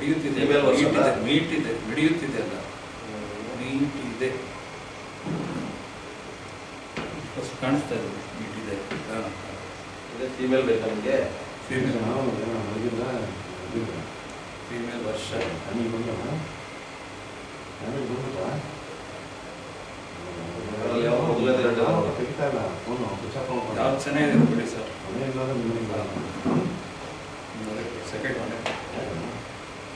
ನಡೆಯುತ್ತಿದೆ. ಮೀಟ್ ಇದೆ ನಡೆಯುತ್ತಿದೆ ಅಲ್ಲ. ಮೀಟ್ ಇದೆ ಫಸ್ಟ್ ಕಾಣಿಸ್ತಾ ಇದೆ. ಮೀಟ್ ಇದೆ ಫೀಮೇಲ್ ಬೇಕಾ ನಿಮಗೆ? ಫೀಮೇಲ್. ಫೀಮೇಲ್ ವರ್ಷ. ನನಗೆ ಬಂದವ ನನಗೆ ಬಂದವ ಇಲ್ಲ. ಚೆನ್ನಾಗಿದೆ ಬಿಡಿ ಸರ್. ಮನೆಯಲ್ಲಾದ್ರೆ ನಿಮಗೆ second one.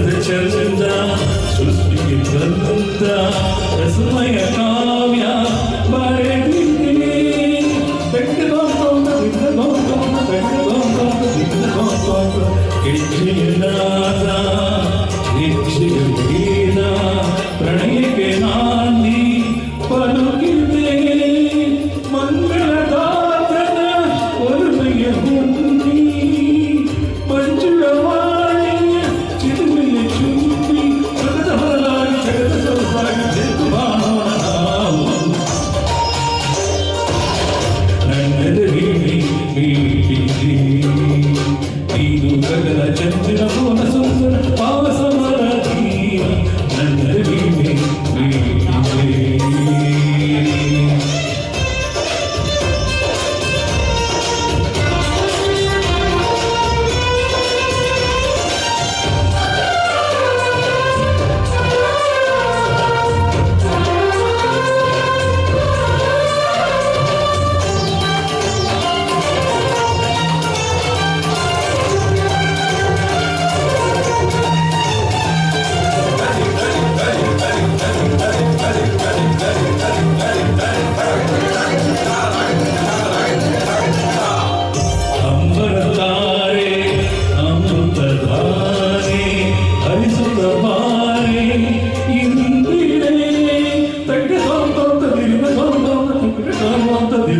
Sözlerde çarında Sözlüğü çarında Yazılmaya ಸೋಂತ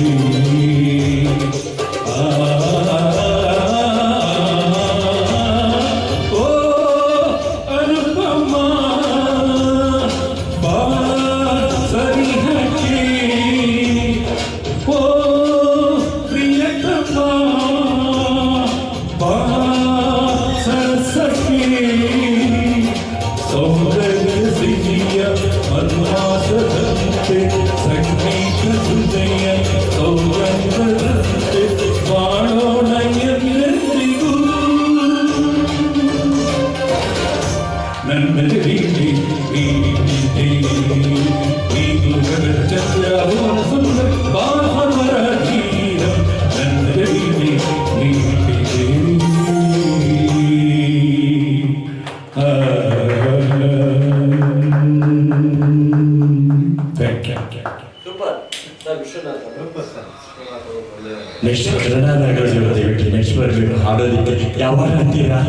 you. Next Kannada ನಾಟಕ ನೆಕ್ಸ್ಟ್ ಬರ್ಬೇಕು ಹಾಡೋದಕ್ಕೆ ಯಾವಾಗ ಅಂತೀರಾ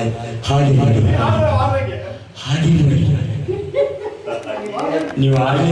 ハリハリハリ